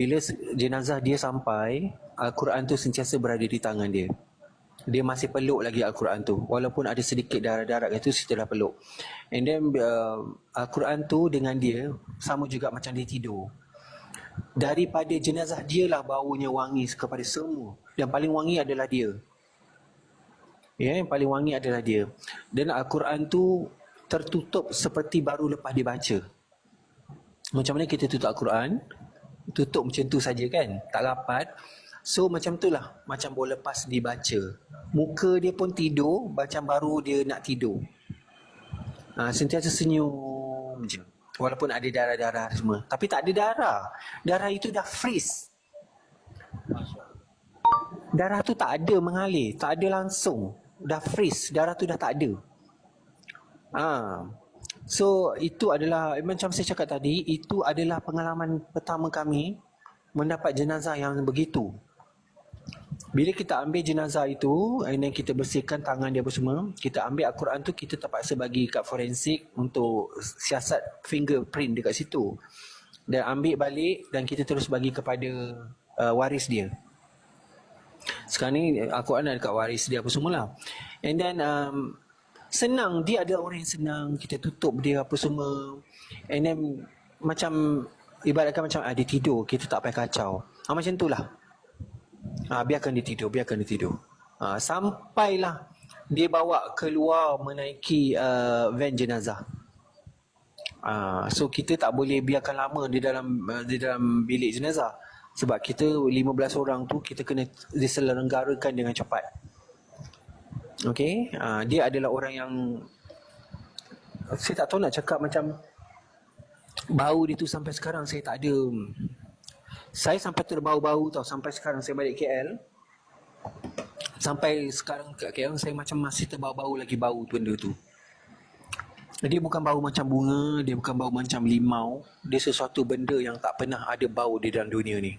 bila jenazah dia sampai, Al-Quran tu sentiasa berada di tangan dia. Dia masih peluk lagi Al-Quran tu. Walaupun ada sedikit darah-darah itu setelah peluk. And then uh, Al-Quran tu dengan dia sama juga macam dia tidur. Daripada jenazah dia lah baunya wangi kepada semua. Yang paling wangi adalah dia. Ya, yang paling wangi adalah dia. Dan Al-Quran tu tertutup seperti baru lepas dibaca. Macam mana kita tutup Al-Quran? Tutup macam tu saja kan? Tak rapat. So macam tu lah. Macam baru lepas dibaca. Muka dia pun tidur macam baru dia nak tidur. Ha, sentiasa senyum je. Walaupun ada darah-darah semua. Tapi tak ada darah. Darah itu dah freeze. Darah tu tak ada mengalir. Tak ada langsung. Dah freeze. Darah tu dah tak ada. Ha. So itu adalah macam saya cakap tadi itu adalah pengalaman pertama kami mendapat jenazah yang begitu. Bila kita ambil jenazah itu and then kita bersihkan tangan dia apa semua, kita ambil Al-Quran tu kita terpaksa bagi kat forensik untuk siasat fingerprint dekat situ. Dan ambil balik dan kita terus bagi kepada uh, waris dia. Sekarang ni Al-Quran ada dekat waris dia apa semualah. And then um, senang. Dia ada orang yang senang. Kita tutup dia apa semua. And then macam ibaratkan macam ah, dia tidur. Kita tak payah kacau. Ah, macam tu lah ah, biarkan dia tidur biarkan dia tidur. Ah, sampailah dia bawa keluar menaiki uh, van jenazah. Ah, so kita tak boleh biarkan lama di dalam uh, di dalam bilik jenazah. Sebab kita 15 orang tu kita kena diselenggarakan dengan cepat Okay, uh, dia adalah orang yang saya tak tahu nak cakap macam bau dia tu sampai sekarang saya tak ada. Saya sampai terbau-bau tau sampai sekarang saya balik KL sampai sekarang kat KL saya macam masih terbau-bau lagi bau tu benda tu. Dia bukan bau macam bunga dia bukan bau macam limau. Dia sesuatu benda yang tak pernah ada bau di dalam dunia ni